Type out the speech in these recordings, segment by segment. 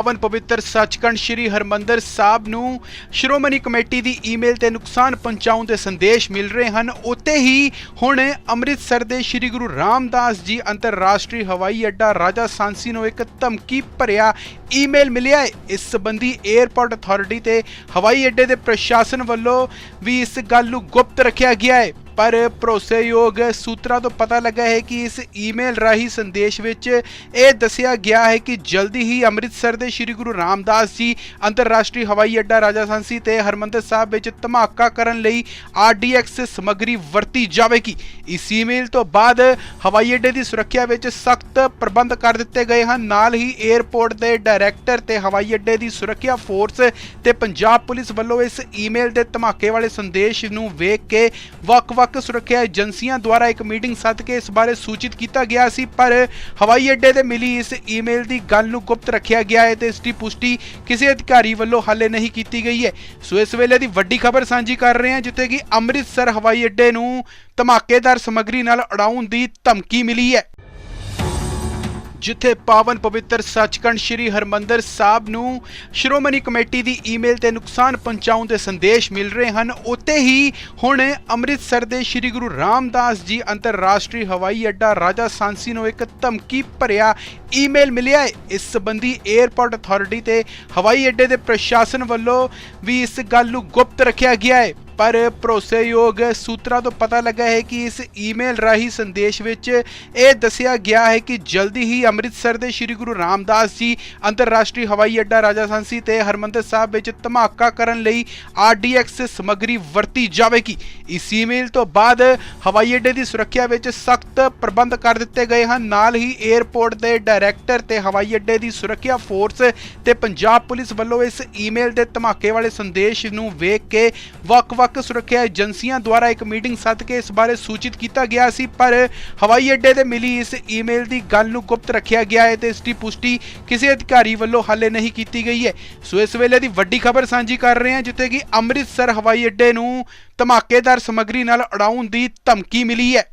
ਪਵਨ ਪਵਿੱਤਰ ਸੱਚਖੰਡ ਸ੍ਰੀ ਹਰਮੰਦਰ ਸਾਹਿਬ ਨੂੰ ਸ਼੍ਰੋਮਣੀ ਕਮੇਟੀ ਦੀ ਈਮੇਲ ਤੇ ਨੁਕਸਾਨ ਪਹੁੰਚਾਉਣ ਦੇ ਸੰਦੇਸ਼ ਮਿਲ ਰਹੇ ਹਨ। ਉੱਤੇ ਹੀ ਹੁਣ ਅੰਮ੍ਰਿਤਸਰ ਦੇ ਸ੍ਰੀ ਗੁਰੂ ਰਾਮਦਾਸ ਜੀ ਅੰਤਰਰਾਸ਼ਟਰੀ ਹਵਾਈ ਅੱਡਾ ਰਾਜਾ ਸਾਂਸੀ ਨੂੰ ਇੱਕ ਧਮਕੀ ਭਰਿਆ ਈਮੇਲ ਮਿਲਿਆ ਹੈ। ਇਸ ਸੰਬੰਧੀ 에ਅਰਪੋਰਟ ਅਥਾਰਟੀ ਤੇ ਹਵਾਈ ਅੱਡੇ ਦੇ ਪ੍ਰਸ਼ਾਸਨ ਵੱਲੋਂ ਵੀ ਇਸ ਗੱਲ ਨੂੰ ਗੁਪਤ ਰੱਖਿਆ ਗਿਆ ਹੈ। ਪਰ ਭਰੋਸੇਯੋਗ ਸੂਤਰਾਂ ਤੋਂ ਪਤਾ ਲੱਗਾ ਹੈ ਕਿ ਇਸ ਈਮੇਲ ਰਾਹੀਂ ਸੰਦੇਸ਼ ਵਿੱਚ ਇਹ ਦੱਸਿਆ ਗਿਆ ਹੈ ਕਿ ਜਲਦੀ ਹੀ ਅੰਮ੍ਰਿਤਸਰ ਦੇ ਸ੍ਰੀ ਗੁਰੂ ਰਾਮਦਾਸ ਜੀ ਅੰਤਰਰਾਸ਼ਟਰੀ ਹਵਾਈ ਅੱਡਾ ਰਾਜਾ ਸਾਂਸੀ ਤੇ ਹਰਮੰਦਰ ਸਾਹਿਬ ਵਿੱਚ ਧਮਾਕਾ ਕਰਨ ਲਈ ਆਰਡੀਐਕਸ ਸਮੱਗਰੀ ਵਰਤੀ ਜਾਵੇਗੀ। ਇਸ ਈਮੇਲ ਤੋਂ ਬਾਅਦ ਹਵਾਈ ਅੱਡੇ ਦੀ ਸੁਰੱਖਿਆ ਵਿੱਚ ਸਖਤ ਪ੍ਰਬੰਧ ਕਰ ਦਿੱਤੇ ਗਏ ਹਨ। ਨਾਲ ਹੀ 에ਅਰਪੋਰਟ ਦੇ ਡਾਇਰੈਕਟਰ ਤੇ ਹਵਾਈ ਅੱਡੇ ਦੀ ਸੁਰੱਖਿਆ ਫੋਰਸ ਤੇ ਪੰਜਾਬ ਪੁਲਿਸ ਵੱਲੋਂ ਇਸ ਈਮੇਲ ਦੇ ਧਮਾਕੇ ਵਾਲੇ ਸੰਦੇਸ਼ ਨੂੰ ਵੇਖ ਕੇ ਵੱਖ ਵੱਖ-ਵੱਖ ਸੁਰੱਖਿਆ ਏਜੰਸੀਆਂ ਦੁਆਰਾ ਇੱਕ ਮੀਟਿੰਗ ਸੱਦ ਕੇ ਇਸ ਬਾਰੇ ਸੂਚਿਤ ਕੀਤਾ ਗਿਆ ਸੀ, ਪਰ ਹਵਾਈ ਅੱਡੇ ਤੇ ਮਿਲੀ ਇਸ ਈਮੇਲ ਦੀ ਗੱਲ ਨੂੰ ਗੁਪਤ ਰੱਖਿਆ ਗਿਆ ਹੈ ਤੇ ਇਸ ਦੀ ਪੁਸ਼ਟੀ ਕਿਸੇ ਅਧਿਕਾਰੀ ਵੱਲੋਂ ਹਾਲੇ ਨਹੀਂ ਕੀਤੀ ਗਈ ਹੈ। ਸੋ ਇਸ ਵੇਲੇ ਦੀ ਵੱਡੀ ਖਬਰ ਸਾਂਝੀ ਕਰ ਰਹੇ ਹਾਂ, ਜਿੱਥੇ ਕਿ ਅੰਮ੍ਰਿਤਸਰ ਹਵਾਈ ਅੱਡੇ ਨੂੰ ਧਮਾਕੇਦਾਰ ਸਮੱਗਰੀ ਨਾਲ ਉਡਾਉਣ ਦੀ ਧਮਕੀ ਮਿਲੀ ਹੈ। ਜਿੱਥੇ ਪਾਵਨ ਪਵਿੱਤਰ ਸੱਚਖੰਡ ਸ੍ਰੀ ਹਰਮੰਦਰ ਸਾਹਿਬ ਨੂੰ ਸ਼੍ਰੋਮਣੀ ਕਮੇਟੀ ਦੀ ਈਮੇਲ ਤੇ ਨੁਕਸਾਨ ਪਹੁੰਚਾਉਣ ਦੇ ਸੰਦੇਸ਼ ਮਿਲ ਰਹੇ ਹਨ ਉੱਤੇ ਹੀ ਹੁਣ ਅੰਮ੍ਰਿਤਸਰ ਦੇ ਸ੍ਰੀ ਗੁਰੂ ਰਾਮਦਾਸ ਜੀ ਅੰਤਰਰਾਸ਼ਟਰੀ ਹਵਾਈ ਅੱਡਾ ਰਾਜਾ ਸਾਂਸੀ ਨੂੰ ਇੱਕ ਧਮਕੀ ਭਰਿਆ ਈਮੇਲ ਮਿਲਿਆ ਹੈ। ਇਸ ਸੰਬੰਧੀ 에ਅਰਪੋਰਟ ਅਥਾਰਟੀ ਤੇ ਹਵਾਈ ਅੱਡੇ ਦੇ ਪ੍ਰਸ਼ਾਸਨ ਵੱਲੋਂ ਵੀ ਇਸ ਗੱਲ ਨੂੰ ਗੁਪਤ ਰੱਖਿਆ ਗਿਆ ਹੈ। ਪਰ ਭਰੋਸੇਯੋਗ ਸੂਤਰਾਂ ਤੋਂ ਪਤਾ ਲੱਗਾ ਹੈ ਕਿ ਇਸ ਈਮੇਲ ਰਾਹੀਂ ਸੰਦੇਸ਼ ਵਿੱਚ ਇਹ ਦੱਸਿਆ ਗਿਆ ਹੈ ਕਿ ਜਲਦੀ ਹੀ ਅੰਮ੍ਰਿਤਸਰ ਦੇ ਸ੍ਰੀ ਗੁਰੂ ਰਾਮਦਾਸ ਜੀ ਅੰਤਰਰਾਸ਼ਟਰੀ ਹਵਾਈ ਅੱਡਾ ਰਾਜਾ ਸਾਂਸੀ ਤੇ ਹਰਮੰਦਰ ਸਾਹਿਬ ਵਿੱਚ ਧਮਾਕਾ ਕਰਨ ਲਈ ਆਰਡੀਐਕਸ ਸਮੱਗਰੀ ਵਰਤੀ ਜਾਵੇਗੀ। ਇਸ ਈਮੇਲ ਤੋਂ ਬਾਅਦ ਹਵਾਈ ਅੱਡੇ ਦੀ ਸੁਰੱਖਿਆ ਵਿੱਚ ਸਖਤ ਪ੍ਰਬੰਧ ਕਰ ਦਿੱਤੇ ਗਏ ਹਨ। ਨਾਲ ਹੀ 에ਅਰਪੋਰਟ ਦੇ ਡਾਇਰੈਕਟਰ ਤੇ ਹਵਾਈ ਅੱਡੇ ਦੀ ਸੁਰੱਖਿਆ ਫੋਰਸ ਤੇ ਪੰਜਾਬ ਪੁਲਿਸ ਵੱਲੋਂ ਇਸ ਈਮੇਲ ਦੇ ਧਮਾਕੇ ਵਾਲੇ ਸੰਦੇਸ਼ ਨੂੰ ਵੇਖ ਕੇ ਵੱਖ-ਵੱਖ ਸੁਰੱਖਿਆ ਏਜੰਸੀਆਂ ਦੁਆਰਾ ਇੱਕ ਮੀਟਿੰਗ ਸੱਦ ਕੇ ਇਸ ਬਾਰੇ ਸੂਚਿਤ ਕੀਤਾ ਗਿਆ ਸੀ, ਪਰ ਹਵਾਈ ਅੱਡੇ ਤੇ ਮਿਲੀ ਇਸ ਈਮੇਲ ਦੀ ਗੱਲ ਨੂੰ ਗੁਪਤ ਰੱਖਿਆ ਗਿਆ ਹੈ ਤੇ ਇਸ ਦੀ ਪੁਸ਼ਟੀ ਕਿਸੇ ਅਧਿਕਾਰੀ ਵੱਲੋਂ ਹਾਲੇ ਨਹੀਂ ਕੀਤੀ ਗਈ ਹੈ। ਸੋ ਇਸ ਵੇਲੇ ਦੀ ਵੱਡੀ ਖਬਰ ਸਾਂਝੀ ਕਰ ਰਹੇ ਹਾਂ, ਜਿੱਥੇ ਕਿ ਅੰਮ੍ਰਿਤਸਰ ਹਵਾਈ ਅੱਡੇ ਨੂੰ ਧਮਾਕੇਦਾਰ ਸਮੱਗਰੀ ਨਾਲ ਉਡਾਉਣ ਦੀ ਧਮਕੀ ਮਿਲੀ ਹੈ।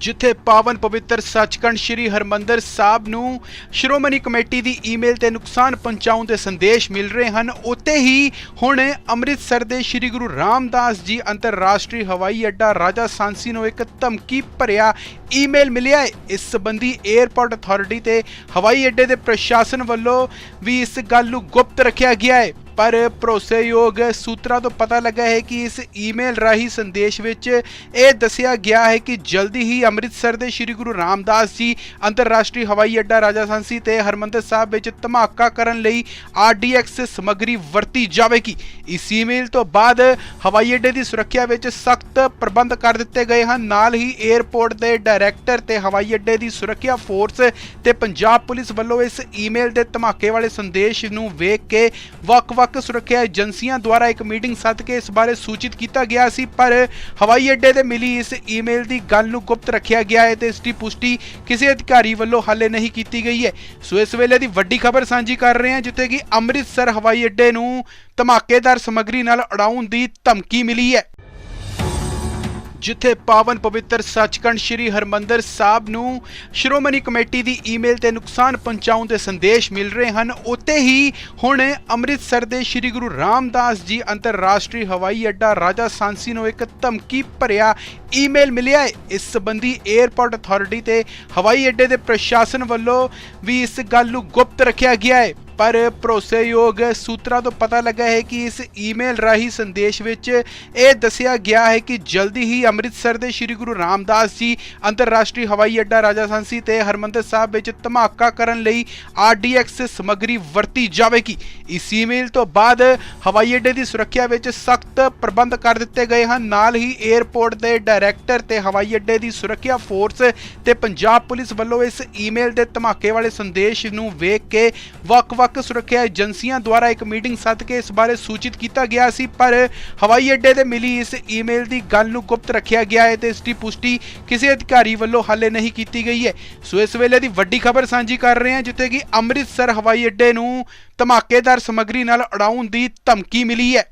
ਜਿੱਥੇ ਪਾਵਨ ਪਵਿੱਤਰ ਸੱਚਖੰਡ ਸ੍ਰੀ ਹਰਮੰਦਰ ਸਾਹਿਬ ਨੂੰ ਸ਼੍ਰੋਮਣੀ ਕਮੇਟੀ ਦੀ ਈਮੇਲ ਤੇ ਨੁਕਸਾਨ ਪਹੁੰਚਾਉਣ ਦੇ ਸੰਦੇਸ਼ ਮਿਲ ਰਹੇ ਹਨ ਉੱਤੇ ਹੀ ਹੁਣ ਅੰਮ੍ਰਿਤਸਰ ਦੇ ਸ੍ਰੀ ਗੁਰੂ ਰਾਮਦਾਸ ਜੀ ਅੰਤਰਰਾਸ਼ਟਰੀ ਹਵਾਈ ਅੱਡਾ ਰਾਜਾ ਸਾਂਸੀ ਨੂੰ ਇੱਕ ਧਮਕੀ ਭਰਿਆ ਈਮੇਲ ਮਿਲਿਆ ਹੈ। ਇਸ ਸੰਬੰਧੀ 에ਅਰਪੋਰਟ ਅਥਾਰਟੀ ਤੇ ਹਵਾਈ ਅੱਡੇ ਦੇ ਪ੍ਰਸ਼ਾਸਨ ਵੱਲੋਂ ਵੀ ਇਸ ਗੱਲ ਨੂੰ ਗੁਪਤ ਰੱਖਿਆ ਗਿਆ ਹੈ। ਪਰ ਭਰੋਸੇਯੋਗ ਸੂਤਰਾਂ ਤੋਂ ਪਤਾ ਲੱਗਾ ਹੈ ਕਿ ਇਸ ਈਮੇਲ ਰਾਹੀਂ ਸੰਦੇਸ਼ ਵਿੱਚ ਇਹ ਦੱਸਿਆ ਗਿਆ ਹੈ ਕਿ ਜਲਦੀ ਹੀ ਅੰਮ੍ਰਿਤਸਰ ਦੇ ਸ੍ਰੀ ਗੁਰੂ ਰਾਮਦਾਸ ਜੀ ਅੰਤਰਰਾਸ਼ਟਰੀ ਹਵਾਈ ਅੱਡਾ ਰਾਜਾ ਸਾਂਸੀ ਤੇ ਹਰਮੰਦਰ ਸਾਹਿਬ ਵਿੱਚ ਧਮਾਕਾ ਕਰਨ ਲਈ ਆਰਡੀਐਕਸ ਸਮੱਗਰੀ ਵਰਤੀ ਜਾਵੇਗੀ। ਇਸ ਈਮੇਲ ਤੋਂ ਬਾਅਦ ਹਵਾਈ ਅੱਡੇ ਦੀ ਸੁਰੱਖਿਆ ਵਿੱਚ ਸਖਤ ਪ੍ਰਬੰਧ ਕਰ ਦਿੱਤੇ ਗਏ ਹਨ। ਨਾਲ ਹੀ 에ਅਰਪੋਰਟ ਦੇ ਡਾਇਰੈਕਟਰ ਤੇ ਹਵਾਈ ਅੱਡੇ ਦੀ ਸੁਰੱਖਿਆ ਫੋਰਸ ਤੇ ਪੰਜਾਬ ਪੁਲਿਸ ਵੱਲੋਂ ਇਸ ਈਮੇਲ ਦੇ ਧਮਾਕੇ ਵਾਲੇ ਸੰਦੇਸ਼ ਨੂੰ ਵੇਖ ਕੇ ਵੱਖ-ਵੱਖ ਸੁਰੱਖਿਆ ਏਜੰਸੀਆਂ ਦੁਆਰਾ ਇੱਕ ਮੀਟਿੰਗ ਸੱਦ ਕੇ ਇਸ ਬਾਰੇ ਸੂਚਿਤ ਕੀਤਾ ਗਿਆ ਸੀ, ਪਰ ਹਵਾਈ ਅੱਡੇ ਤੇ ਮਿਲੀ ਇਸ ਈਮੇਲ ਦੀ ਗੱਲ ਨੂੰ ਗੁਪਤ ਰੱਖਿਆ ਗਿਆ ਹੈ ਤੇ ਇਸ ਦੀ ਪੁਸ਼ਟੀ ਕਿਸੇ ਅਧਿਕਾਰੀ ਵੱਲੋਂ ਹਾਲੇ ਨਹੀਂ ਕੀਤੀ ਗਈ ਹੈ। ਸੋ ਇਸ ਵੇਲੇ ਦੀ ਵੱਡੀ ਖਬਰ ਸਾਂਝੀ ਕਰ ਰਹੇ ਹਾਂ, ਜਿੱਥੇ ਕਿ ਅੰਮ੍ਰਿਤਸਰ ਹਵਾਈ ਅੱਡੇ ਨੂੰ ਧਮਾਕੇਦਾਰ ਸਮੱਗਰੀ ਨਾਲ ਉਡਾਉਣ ਦੀ ਧਮਕੀ ਮਿਲੀ ਹੈ। ਜਿੱਥੇ ਪਾਵਨ ਪਵਿੱਤਰ ਸੱਚਖੰਡ ਸ੍ਰੀ ਹਰਮੰਦਰ ਸਾਹਿਬ ਨੂੰ ਸ਼੍ਰੋਮਣੀ ਕਮੇਟੀ ਦੀ ਈਮੇਲ ਤੇ ਨੁਕਸਾਨ ਪਹੁੰਚਾਉਣ ਦੇ ਸੰਦੇਸ਼ ਮਿਲ ਰਹੇ ਹਨ ਉੱਤੇ ਹੀ ਹੁਣ ਅੰਮ੍ਰਿਤਸਰ ਦੇ ਸ੍ਰੀ ਗੁਰੂ ਰਾਮਦਾਸ ਜੀ ਅੰਤਰਰਾਸ਼ਟਰੀ ਹਵਾਈ ਅੱਡਾ ਰਾਜਾ ਸਾਂਸੀ ਨੂੰ ਇੱਕ ਧਮਕੀ ਭਰਿਆ ਈਮੇਲ ਮਿਲਿਆ ਹੈ। ਇਸ ਸੰਬੰਧੀ 에ਅਰਪੋਰਟ ਅਥਾਰਟੀ ਤੇ ਹਵਾਈ ਅੱਡੇ ਦੇ ਪ੍ਰਸ਼ਾਸਨ ਵੱਲੋਂ ਵੀ ਇਸ ਗੱਲ ਨੂੰ ਗੁਪਤ ਰੱਖਿਆ ਗਿਆ ਹੈ। ਪਰ ਭਰੋਸੇਯੋਗ ਸੂਤਰਾਂ ਤੋਂ ਪਤਾ ਲੱਗਾ ਹੈ ਕਿ ਇਸ ਈਮੇਲ ਰਾਹੀਂ ਸੰਦੇਸ਼ ਵਿੱਚ ਇਹ ਦੱਸਿਆ ਗਿਆ ਹੈ ਕਿ ਜਲਦੀ ਹੀ ਅੰਮ੍ਰਿਤਸਰ ਦੇ ਸ੍ਰੀ ਗੁਰੂ ਰਾਮਦਾਸ ਜੀ, ਅੰਤਰਰਾਸ਼ਟਰੀ ਹਵਾਈ ਅੱਡਾ ਰਾਜਾ ਸਾਂਸੀ ਤੇ ਹਰਮੰਦਰ ਸਾਹਿਬ ਵਿੱਚ ਧਮਾਕਾ ਕਰਨ ਲਈ ਆਰਡੀਐਕਸ ਸਮੱਗਰੀ ਵਰਤੀ ਜਾਵੇਗੀ। ਇਸ ਈਮੇਲ ਤੋਂ ਬਾਅਦ ਹਵਾਈ ਅੱਡੇ ਦੀ ਸੁਰੱਖਿਆ ਵਿੱਚ ਸਖਤ ਪ੍ਰਬੰਧ ਕਰ ਦਿੱਤੇ ਗਏ ਹਨ। ਨਾਲ ਹੀ 에ਅਰਪੋਰਟ ਦੇ ਡਾਇਰੈਕਟਰ ਤੇ ਹਵਾਈ ਅੱਡੇ ਦੀ ਸੁਰੱਖਿਆ ਫੋਰਸ ਤੇ ਪੰਜਾਬ ਪੁਲਿਸ ਵੱਲੋਂ ਇਸ ਈਮੇਲ ਦੇ ਧਮਾਕੇ ਵਾਲੇ ਸੰਦੇਸ਼ ਨੂੰ ਵੇਖ ਕੇ ਵੱਖ-ਵੱਖ ਸੁਰੱਖਿਆ ਏਜੰਸੀਆਂ ਦੁਆਰਾ ਇੱਕ ਮੀਟਿੰਗ ਸੱਦ ਕੇ ਇਸ ਬਾਰੇ ਸੂਚਿਤ ਕੀਤਾ ਗਿਆ ਸੀ, ਪਰ ਹਵਾਈ ਅੱਡੇ ਤੇ ਮਿਲੀ ਇਸ ਈਮੇਲ ਦੀ ਗੱਲ ਨੂੰ ਗੁਪਤ ਰੱਖਿਆ ਗਿਆ ਹੈ ਤੇ ਇਸ ਦੀ ਪੁਸ਼ਟੀ ਕਿਸੇ ਅਧਿਕਾਰੀ ਵੱਲੋਂ ਹਾਲੇ ਨਹੀਂ ਕੀਤੀ ਗਈ ਹੈ। ਸੋ ਇਸ ਵੇਲੇ ਦੀ ਵੱਡੀ ਖਬਰ ਸਾਂਝੀ ਕਰ ਰਹੇ ਹਾਂ, ਜਿੱਥੇ ਕਿ ਅੰਮ੍ਰਿਤਸਰ ਹਵਾਈ ਅੱਡੇ ਨੂੰ ਧਮਾਕੇਦਾਰ ਸਮੱਗਰੀ ਨਾਲ ਉਡਾਉਣ ਦੀ ਧਮਕੀ ਮਿਲੀ ਹੈ।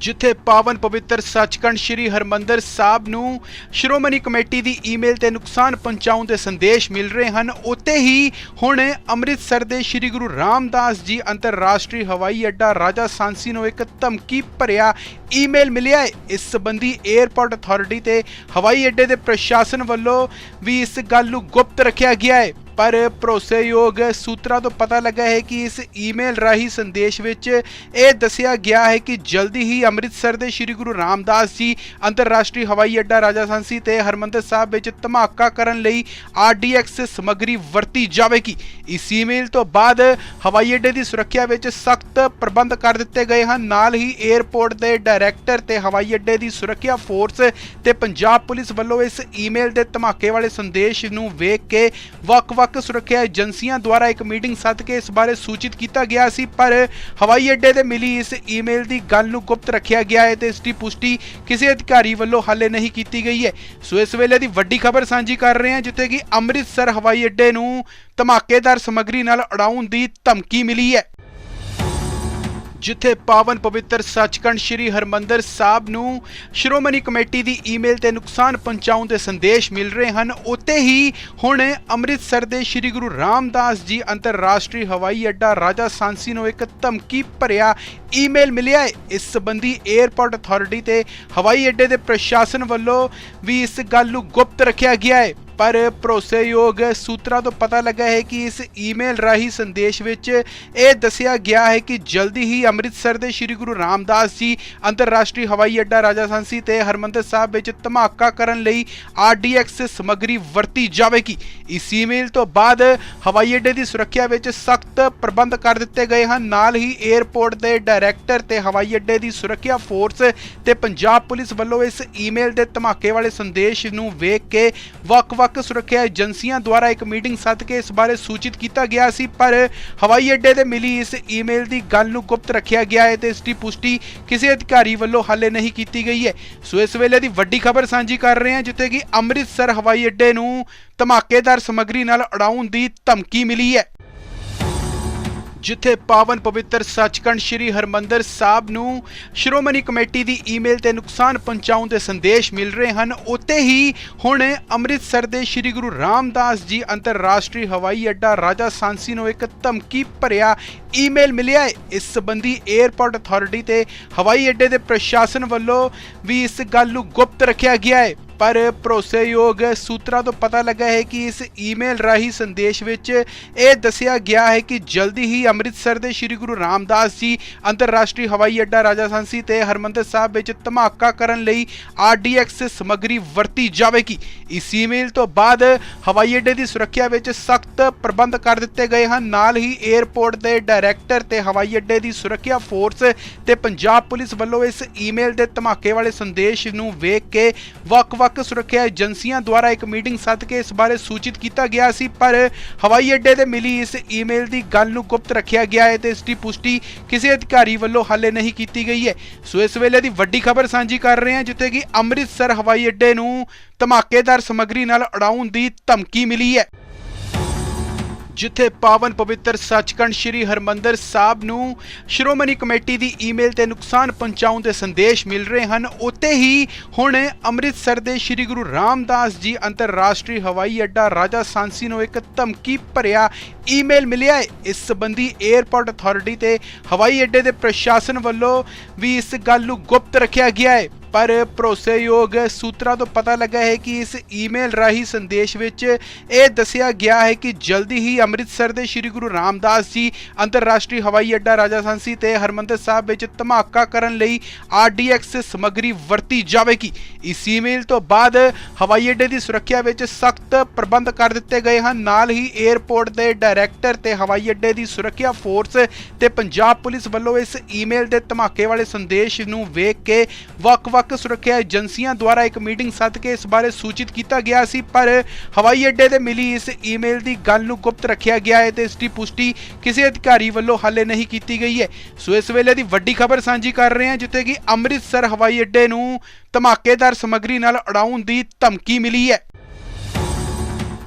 ਜਿੱਥੇ ਪਾਵਨ ਪਵਿੱਤਰ ਸੱਚਖੰਡ ਸ੍ਰੀ ਹਰਮੰਦਰ ਸਾਹਿਬ ਨੂੰ ਸ਼੍ਰੋਮਣੀ ਕਮੇਟੀ ਦੀ ਈਮੇਲ ਤੇ ਨੁਕਸਾਨ ਪਹੁੰਚਾਉਣ ਦੇ ਸੰਦੇਸ਼ ਮਿਲ ਰਹੇ ਹਨ ਉੱਤੇ ਹੀ ਹੁਣ ਅੰਮ੍ਰਿਤਸਰ ਦੇ ਸ੍ਰੀ ਗੁਰੂ ਰਾਮਦਾਸ ਜੀ ਅੰਤਰਰਾਸ਼ਟਰੀ ਹਵਾਈ ਅੱਡਾ ਰਾਜਾ ਸਾਂਸੀ ਨੂੰ ਇੱਕ ਧਮਕੀ ਭਰਿਆ ਈਮੇਲ ਮਿਲਿਆ ਹੈ। ਇਸ ਸੰਬੰਧੀ 에ਅਰਪੋਰਟ ਅਥਾਰਟੀ ਤੇ ਹਵਾਈ ਅੱਡੇ ਦੇ ਪ੍ਰਸ਼ਾਸਨ ਵੱਲੋਂ ਵੀ ਇਸ ਗੱਲ ਨੂੰ ਗੁਪਤ ਰੱਖਿਆ ਗਿਆ ਹੈ। ਪਰ ਭਰੋਸੇਯੋਗ ਸੂਤਰਾਂ ਤੋਂ ਪਤਾ ਲੱਗਾ ਹੈ ਕਿ ਇਸ ਈਮੇਲ ਰਾਹੀਂ ਸੰਦੇਸ਼ ਵਿੱਚ ਇਹ ਦੱਸਿਆ ਗਿਆ ਹੈ ਕਿ ਜਲਦੀ ਹੀ ਅੰਮ੍ਰਿਤਸਰ ਦੇ ਸ੍ਰੀ ਗੁਰੂ ਰਾਮਦਾਸ ਜੀ ਅੰਤਰਰਾਸ਼ਟਰੀ ਹਵਾਈ ਅੱਡਾ ਰਾਜਾ ਸਾਂਸੀ ਤੇ ਹਰਮੰਦਰ ਸਾਹਿਬ ਵਿੱਚ ਧਮਾਕਾ ਕਰਨ ਲਈ ਆਰਡੀਐਕਸ ਸਮੱਗਰੀ ਵਰਤੀ ਜਾਵੇਗੀ। ਇਸ ਈਮੇਲ ਤੋਂ ਬਾਅਦ ਹਵਾਈ ਅੱਡੇ ਦੀ ਸੁਰੱਖਿਆ ਵਿੱਚ ਸਖਤ ਪ੍ਰਬੰਧ ਕਰ ਦਿੱਤੇ ਗਏ ਹਨ। ਨਾਲ ਹੀ 에ਅਰਪੋਰਟ ਦੇ ਡਾਇਰੈਕਟਰ ਤੇ ਹਵਾਈ ਅੱਡੇ ਦੀ ਸੁਰੱਖਿਆ ਫੋਰਸ ਤੇ ਪੰਜਾਬ ਪੁਲਿਸ ਵੱਲੋਂ ਇਸ ਈਮੇਲ ਦੇ ਧਮਾਕੇ ਵਾਲੇ ਸੰਦੇਸ਼ ਨੂੰ ਵੇਖ ਕੇ ਵੱਖ-ਵੱਖ ਸੁਰੱਖਿਆ ਏਜੰਸੀਆਂ ਦੁਆਰਾ ਇੱਕ ਮੀਟਿੰਗ ਸੱਦ ਕੇ ਇਸ ਬਾਰੇ ਸੂਚਿਤ ਕੀਤਾ ਗਿਆ ਸੀ, ਪਰ ਹਵਾਈ ਅੱਡੇ ਤੇ ਮਿਲੀ ਇਸ ਈਮੇਲ ਦੀ ਗੱਲ ਨੂੰ ਗੁਪਤ ਰੱਖਿਆ ਗਿਆ ਹੈ ਤੇ ਇਸ ਦੀ ਪੁਸ਼ਟੀ ਕਿਸੇ ਅਧਿਕਾਰੀ ਵੱਲੋਂ ਹਾਲੇ ਨਹੀਂ ਕੀਤੀ ਗਈ ਹੈ। ਸੋ ਇਸ ਵੇਲੇ ਦੀ ਵੱਡੀ ਖਬਰ ਸਾਂਝੀ ਕਰ ਰਹੇ ਹਾਂ, ਜਿੱਥੇ ਕਿ ਅੰਮ੍ਰਿਤਸਰ ਹਵਾਈ ਅੱਡੇ ਨੂੰ ਧਮਾਕੇਦਾਰ ਸਮੱਗਰੀ ਨਾਲ ਉਡਾਉਣ ਦੀ ਧਮਕੀ ਮਿਲੀ ਹੈ। ਜਿੱਥੇ ਪਾਵਨ ਪਵਿੱਤਰ ਸੱਚਖੰਡ ਸ੍ਰੀ ਹਰਮੰਦਰ ਸਾਹਿਬ ਨੂੰ ਸ਼੍ਰੋਮਣੀ ਕਮੇਟੀ ਦੀ ਈਮੇਲ ਤੇ ਨੁਕਸਾਨ ਪਹੁੰਚਾਉਣ ਦੇ ਸੰਦੇਸ਼ ਮਿਲ ਰਹੇ ਹਨ ਉੱਤੇ ਹੀ ਹੁਣ ਅੰਮ੍ਰਿਤਸਰ ਦੇ ਸ੍ਰੀ ਗੁਰੂ ਰਾਮਦਾਸ ਜੀ ਅੰਤਰਰਾਸ਼ਟਰੀ ਹਵਾਈ ਅੱਡਾ ਰਾਜਾ ਸਾਂਸੀ ਨੂੰ ਇੱਕ ਧਮਕੀ ਭਰਿਆ ਈਮੇਲ ਮਿਲਿਆ ਹੈ। ਇਸ ਸੰਬੰਧੀ 에ਅਰਪੋਰਟ ਅਥਾਰਟੀ ਤੇ ਹਵਾਈ ਅੱਡੇ ਦੇ ਪ੍ਰਸ਼ਾਸਨ ਵੱਲੋਂ ਵੀ ਇਸ ਗੱਲ ਨੂੰ ਗੁਪਤ ਰੱਖਿਆ ਗਿਆ ਹੈ। ਪਰ ਭਰੋਸੇਯੋਗ ਸੂਤਰਾਂ ਤੋਂ ਪਤਾ ਲੱਗਾ ਹੈ ਕਿ ਇਸ ਈਮੇਲ ਰਾਹੀਂ ਸੰਦੇਸ਼ ਵਿੱਚ ਇਹ ਦੱਸਿਆ ਗਿਆ ਹੈ ਕਿ ਜਲਦੀ ਹੀ ਅੰਮ੍ਰਿਤਸਰ ਦੇ ਸ੍ਰੀ ਗੁਰੂ ਰਾਮਦਾਸ ਜੀ ਅੰਤਰਰਾਸ਼ਟਰੀ ਹਵਾਈ ਅੱਡਾ ਰਾਜਾ ਸਾਂਸੀ ਤੇ ਹਰਮੰਦਰ ਸਾਹਿਬ ਵਿੱਚ ਧਮਾਕਾ ਕਰਨ ਲਈ ਆਰਡੀਐਕਸ ਸਮੱਗਰੀ ਵਰਤੀ ਜਾਵੇਗੀ। ਇਸ ਈਮੇਲ ਤੋਂ ਬਾਅਦ ਹਵਾਈ ਅੱਡੇ ਦੀ ਸੁਰੱਖਿਆ ਵਿੱਚ ਸਖਤ ਪ੍ਰਬੰਧ ਕਰ ਦਿੱਤੇ ਗਏ ਹਨ। ਨਾਲ ਹੀ 에ਅਰਪੋਰਟ ਦੇ ਡਾਇਰੈਕਟਰ ਤੇ ਹਵਾਈ ਅੱਡੇ ਦੀ ਸੁਰੱਖਿਆ ਫੋਰਸ ਤੇ ਪੰਜਾਬ ਪੁਲਿਸ ਵੱਲੋਂ ਇਸ ਈਮੇਲ ਦੇ ਧਮਾਕੇ ਵਾਲੇ ਸੰਦੇਸ਼ ਨੂੰ ਵੇਖ ਕੇ ਵੱਖ-ਵੱਖ ਸੁਰੱਖਿਆ ਏਜੰਸੀਆਂ ਦੁਆਰਾ ਇੱਕ ਮੀਟਿੰਗ ਸੱਦ ਕੇ ਇਸ ਬਾਰੇ ਸੂਚਿਤ ਕੀਤਾ ਗਿਆ ਸੀ, ਪਰ ਹਵਾਈ ਅੱਡੇ ਤੇ ਮਿਲੀ ਇਸ ਈਮੇਲ ਦੀ ਗੱਲ ਨੂੰ ਗੁਪਤ ਰੱਖਿਆ ਗਿਆ ਹੈ ਤੇ ਇਸ ਦੀ ਪੁਸ਼ਟੀ ਕਿਸੇ ਅਧਿਕਾਰੀ ਵੱਲੋਂ ਹਾਲੇ ਨਹੀਂ ਕੀਤੀ ਗਈ ਹੈ। ਸੋ ਇਸ ਵੇਲੇ ਦੀ ਵੱਡੀ ਖਬਰ ਸਾਂਝੀ ਕਰ ਰਹੇ ਹਾਂ, ਜਿੱਥੇ ਕਿ ਅੰਮ੍ਰਿਤਸਰ ਹਵਾਈ ਅੱਡੇ ਨੂੰ ਧਮਾਕੇਦਾਰ ਸਮੱਗਰੀ ਨਾਲ ਉਡਾਉਣ ਦੀ ਧਮਕੀ ਮਿਲੀ ਹੈ। ਜਿੱਥੇ ਪਾਵਨ ਪਵਿੱਤਰ ਸੱਚਖੰਡ ਸ੍ਰੀ ਹਰਮੰਦਰ ਸਾਹਿਬ ਨੂੰ ਸ਼੍ਰੋਮਣੀ ਕਮੇਟੀ ਦੀ ਈਮੇਲ ਤੇ ਨੁਕਸਾਨ ਪਹੁੰਚਾਉਣ ਦੇ ਸੰਦੇਸ਼ ਮਿਲ ਰਹੇ ਹਨ ਉੱਤੇ ਹੀ ਹੁਣ ਅੰਮ੍ਰਿਤਸਰ ਦੇ ਸ੍ਰੀ ਗੁਰੂ ਰਾਮਦਾਸ ਜੀ ਅੰਤਰਰਾਸ਼ਟਰੀ ਹਵਾਈ ਅੱਡਾ ਰਾਜਾ ਸਾਂਸੀ ਨੂੰ ਇੱਕ ਧਮਕੀ ਭਰਿਆ ਈਮੇਲ ਮਿਲਿਆ ਹੈ। ਇਸ ਸੰਬੰਧੀ 에ਅਰਪੋਰਟ ਅਥਾਰਟੀ ਤੇ ਹਵਾਈ ਅੱਡੇ ਦੇ ਪ੍ਰਸ਼ਾਸਨ ਵੱਲੋਂ ਵੀ ਇਸ ਗੱਲ ਨੂੰ ਗੁਪਤ ਰੱਖਿਆ ਗਿਆ ਹੈ। ਪਰ ਭਰੋਸੇਯੋਗ ਸੂਤਰਾਂ ਤੋਂ ਪਤਾ ਲੱਗਾ ਹੈ ਕਿ ਇਸ ਈਮੇਲ ਰਾਹੀਂ ਸੰਦੇਸ਼ ਵਿੱਚ ਇਹ ਦੱਸਿਆ ਗਿਆ ਹੈ ਕਿ ਜਲਦੀ ਹੀ ਅੰਮ੍ਰਿਤਸਰ ਦੇ ਸ੍ਰੀ ਗੁਰੂ ਰਾਮਦਾਸ ਜੀ, ਅੰਤਰਰਾਸ਼ਟਰੀ ਹਵਾਈ ਅੱਡਾ ਰਾਜਾ ਸਾਂਸੀ ਤੇ ਹਰਮੰਦਰ ਸਾਹਿਬ ਵਿੱਚ ਧਮਾਕਾ ਕਰਨ ਲਈ ਆਰਡੀਐਕਸ ਸਮੱਗਰੀ ਵਰਤੀ ਜਾਵੇਗੀ। ਇਸ ਈਮੇਲ ਤੋਂ ਬਾਅਦ ਹਵਾਈ ਅੱਡੇ ਦੀ ਸੁਰੱਖਿਆ ਵਿੱਚ ਸਖਤ ਪ੍ਰਬੰਧ ਕਰ ਦਿੱਤੇ ਗਏ ਹਨ। ਨਾਲ ਹੀ 에ਅਰਪੋਰਟ ਦੇ ਡਾਇਰੈਕਟਰ ਤੇ ਹਵਾਈ ਅੱਡੇ ਦੀ ਸੁਰੱਖਿਆ ਫੋਰਸ ਤੇ ਪੰਜਾਬ ਪੁਲਿਸ ਵੱਲੋਂ ਇਸ ਈਮੇਲ ਦੇ ਧਮਾਕੇ ਵਾਲੇ ਸੰਦੇਸ਼ ਨੂੰ ਵੇਖ ਕੇ ਵੱਖ-ਵੱਖ ਸੁਰੱਖਿਆ ਏਜੰਸੀਆਂ ਦੁਆਰਾ ਇੱਕ ਮੀਟਿੰਗ ਸੱਦ ਕੇ ਇਸ ਬਾਰੇ ਸੂਚਿਤ ਕੀਤਾ ਗਿਆ ਸੀ, ਪਰ ਹਵਾਈ ਅੱਡੇ ਤੇ ਮਿਲੀ ਇਸ ਈਮੇਲ ਦੀ ਗੱਲ ਨੂੰ ਗੁਪਤ ਰੱਖਿਆ ਗਿਆ ਹੈ ਤੇ ਇਸ ਦੀ ਪੁਸ਼ਟੀ ਕਿਸੇ ਅਧਿਕਾਰੀ ਵੱਲੋਂ ਹਾਲੇ ਨਹੀਂ ਕੀਤੀ ਗਈ ਹੈ। ਸੋ ਇਸ ਵੇਲੇ ਦੀ ਵੱਡੀ ਖਬਰ ਸਾਂਝੀ ਕਰ ਰਹੇ ਹਾਂ, ਜਿੱਥੇ ਕਿ ਅੰਮ੍ਰਿਤਸਰ ਹਵਾਈ ਅੱਡੇ ਨੂੰ ਧਮਾਕੇਦਾਰ ਸਮੱਗਰੀ ਨਾਲ ਉਡਾਉਣ ਦੀ ਧਮਕੀ ਮਿਲੀ ਹੈ। ਜਿੱਥੇ ਪਾਵਨ ਪਵਿੱਤਰ ਸੱਚਖੰਡ ਸ੍ਰੀ ਹਰਮੰਦਰ ਸਾਹਿਬ ਨੂੰ ਸ਼੍ਰੋਮਣੀ ਕਮੇਟੀ ਦੀ ਈਮੇਲ ਤੇ ਨੁਕਸਾਨ ਪਹੁੰਚਾਉਣ ਦੇ ਸੰਦੇਸ਼ ਮਿਲ ਰਹੇ ਹਨ ਉੱਤੇ ਹੀ ਹੁਣ ਅੰਮ੍ਰਿਤਸਰ ਦੇ ਸ੍ਰੀ ਗੁਰੂ ਰਾਮਦਾਸ ਜੀ ਅੰਤਰਰਾਸ਼ਟਰੀ ਹਵਾਈ ਅੱਡਾ ਰਾਜਾ ਸਾਂਸੀ ਨੂੰ ਇੱਕ ਧਮਕੀ ਭਰਿਆ ਈਮੇਲ ਮਿਲਿਆ ਹੈ। ਇਸ ਸੰਬੰਧੀ 에ਅਰਪੋਰਟ ਅਥਾਰਟੀ ਤੇ ਹਵਾਈ ਅੱਡੇ ਦੇ ਪ੍ਰਸ਼ਾਸਨ ਵੱਲੋਂ ਵੀ ਇਸ ਗੱਲ ਨੂੰ ਗੁਪਤ ਰੱਖਿਆ ਗਿਆ ਹੈ। ਪਰ ਭਰੋਸੇਯੋਗ ਸੂਤਰਾਂ ਤੋਂ ਪਤਾ ਲੱਗਾ ਹੈ ਕਿ ਇਸ ਈਮੇਲ ਰਾਹੀਂ ਸੰਦੇਸ਼ ਵਿੱਚ ਇਹ ਦੱਸਿਆ ਗਿਆ ਹੈ ਕਿ ਜਲਦੀ ਹੀ ਅੰਮ੍ਰਿਤਸਰ ਦੇ ਸ੍ਰੀ ਗੁਰੂ ਰਾਮਦਾਸ ਜੀ ਅੰਤਰਰਾਸ਼ਟਰੀ ਹਵਾਈ ਅੱਡਾ ਰਾਜਾ ਸਾਂਸੀ ਤੇ ਹਰਮੰਦਰ ਸਾਹਿਬ ਵਿੱਚ ਧਮਾਕਾ ਕਰਨ ਲਈ ਆਰਡੀਐਕਸ ਸਮੱਗਰੀ ਵਰਤੀ ਜਾਵੇਗੀ। ਇਸ ਈਮੇਲ ਤੋਂ ਬਾਅਦ ਹਵਾਈ ਅੱਡੇ ਦੀ ਸੁਰੱਖਿਆ ਵਿੱਚ ਸਖਤ ਪ੍ਰਬੰਧ ਕਰ ਦਿੱਤੇ ਗਏ ਹਨ। ਨਾਲ ਹੀ 에ਅਰਪੋਰਟ ਦੇ ਡਾਇਰੈਕਟਰ ਤੇ ਹਵਾਈ ਅੱਡੇ ਦੀ ਸੁਰੱਖਿਆ ਫੋਰਸ ਤੇ ਪੰਜਾਬ ਪੁਲਿਸ ਵੱਲੋਂ ਇਸ ਈਮੇਲ ਦੇ ਧਮਾਕੇ ਵਾਲੇ ਸੰਦੇਸ਼ ਨੂੰ ਵੇਖ ਕੇ ਵੱਖ ਵੱਖ-ਵੱਖ ਸੁਰੱਖਿਆ ਏਜੰਸੀਆਂ ਦੁਆਰਾ ਇੱਕ ਮੀਟਿੰਗ ਸੱਦ ਕੇ ਇਸ ਬਾਰੇ ਸੂਚਿਤ ਕੀਤਾ ਗਿਆ ਸੀ, ਪਰ ਹਵਾਈ ਅੱਡੇ ਤੇ ਮਿਲੀ ਇਸ ਈਮੇਲ ਦੀ ਗੱਲ ਨੂੰ ਗੁਪਤ ਰੱਖਿਆ ਗਿਆ ਹੈ ਤੇ ਇਸ ਦੀ ਪੁਸ਼ਟੀ ਕਿਸੇ ਅਧਿਕਾਰੀ ਵੱਲੋਂ ਹਾਲੇ ਨਹੀਂ ਕੀਤੀ ਗਈ ਹੈ। ਸੋ ਇਸ ਵੇਲੇ ਦੀ ਵੱਡੀ ਖਬਰ ਸਾਂਝੀ ਕਰ ਰਹੇ ਹਾਂ, ਜਿੱਥੇ ਕਿ ਅੰਮ੍ਰਿਤਸਰ ਹਵਾਈ ਅੱਡੇ ਨੂੰ ਧਮਾਕੇਦਾਰ ਸਮੱਗਰੀ ਨਾਲ ਉਡਾਉਣ ਦੀ ਧਮਕੀ ਮਿਲੀ ਹੈ।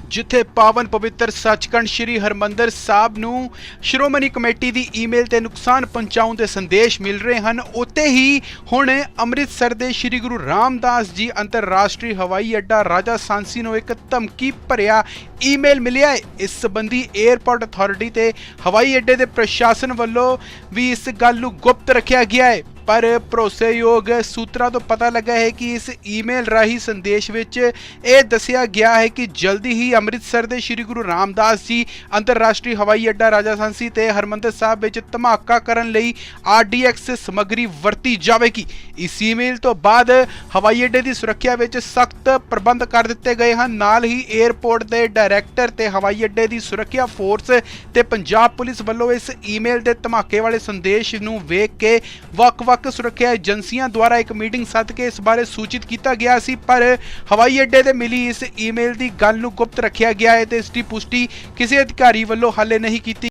ਜਿੱਥੇ ਪਾਵਨ ਪਵਿੱਤਰ ਸੱਚਖੰਡ ਸ੍ਰੀ ਹਰਮੰਦਰ ਸਾਹਿਬ ਨੂੰ ਸ਼੍ਰੋਮਣੀ ਕਮੇਟੀ ਦੀ ਈਮੇਲ ਤੇ ਨੁਕਸਾਨ ਪਹੁੰਚਾਉਣ ਦੇ ਸੰਦੇਸ਼ ਮਿਲ ਰਹੇ ਹਨ ਉੱਤੇ ਹੀ ਹੁਣ ਅੰਮ੍ਰਿਤਸਰ ਦੇ ਸ੍ਰੀ ਗੁਰੂ ਰਾਮਦਾਸ ਜੀ ਅੰਤਰਰਾਸ਼ਟਰੀ ਹਵਾਈ ਅੱਡਾ ਰਾਜਾ ਸਾਂਸੀ ਨੂੰ ਇੱਕ ਧਮਕੀ ਭਰਿਆ ਈਮੇਲ ਮਿਲਿਆ ਹੈ। ਇਸ ਸੰਬੰਧੀ 에ਅਰਪੋਰਟ ਅਥਾਰਟੀ ਤੇ ਹਵਾਈ ਅੱਡੇ ਦੇ ਪ੍ਰਸ਼ਾਸਨ ਵੱਲੋਂ ਵੀ ਇਸ ਗੱਲ ਨੂੰ ਗੁਪਤ ਰੱਖਿਆ ਗਿਆ ਹੈ। ਪਰ ਭਰੋਸੇਯੋਗ ਸੂਤਰਾਂ ਤੋਂ ਪਤਾ ਲੱਗਾ ਹੈ ਕਿ ਇਸ ਈਮੇਲ ਰਾਹੀਂ ਸੰਦੇਸ਼ ਵਿੱਚ ਇਹ ਦੱਸਿਆ ਗਿਆ ਹੈ ਕਿ ਜਲਦੀ ਹੀ ਅੰਮ੍ਰਿਤਸਰ ਦੇ ਸ੍ਰੀ ਗੁਰੂ ਰਾਮਦਾਸ ਜੀ ਅੰਤਰਰਾਸ਼ਟਰੀ ਹਵਾਈ ਅੱਡਾ ਰਾਜਾ ਸਾਂਸੀ ਤੇ ਹਰਮੰਦਰ ਸਾਹਿਬ ਵਿੱਚ ਧਮਾਕਾ ਕਰਨ ਲਈ ਆਰਡੀਐਕਸ ਸਮੱਗਰੀ ਵਰਤੀ ਜਾਵੇਗੀ। ਇਸ ਈਮੇਲ ਤੋਂ ਬਾਅਦ ਹਵਾਈ ਅੱਡੇ ਦੀ ਸੁਰੱਖਿਆ ਵਿੱਚ ਸਖਤ ਪ੍ਰਬੰਧ ਕਰ ਦਿੱਤੇ ਗਏ ਹਨ। ਨਾਲ ਹੀ 에ਅਰਪੋਰਟ ਦੇ ਡਾਇਰੈਕਟਰ ਤੇ ਹਵਾਈ ਅੱਡੇ ਦੀ ਸੁਰੱਖਿਆ ਫੋਰਸ ਤੇ ਪੰਜਾਬ ਪੁਲਿਸ ਵੱਲੋਂ ਇਸ ਈਮੇਲ ਦੇ ਧਮਾਕੇ ਵਾਲੇ ਸੰਦੇਸ਼ ਨੂੰ ਵੇਖ ਕੇ ਵੱਖ-ਵੱਖ ਸੁਰੱਖਿਆ ਏਜੰਸੀਆਂ ਦੁਆਰਾ ਇੱਕ ਮੀਟਿੰਗ ਸੱਦ ਕੇ ਇਸ ਬਾਰੇ ਸੂਚਿਤ ਕੀਤਾ ਗਿਆ ਸੀ, ਪਰ ਹਵਾਈ ਅੱਡੇ ਤੇ ਮਿਲੀ ਇਸ ਈਮੇਲ ਦੀ ਗੱਲ ਨੂੰ ਗੁਪਤ ਰੱਖਿਆ ਗਿਆ ਹੈ ਤੇ ਇਸ ਦੀ ਪੁਸ਼ਟੀ ਕਿਸੇ ਅਧਿਕਾਰੀ ਵੱਲੋਂ ਹਾਲੇ ਨਹੀਂ ਕੀਤੀ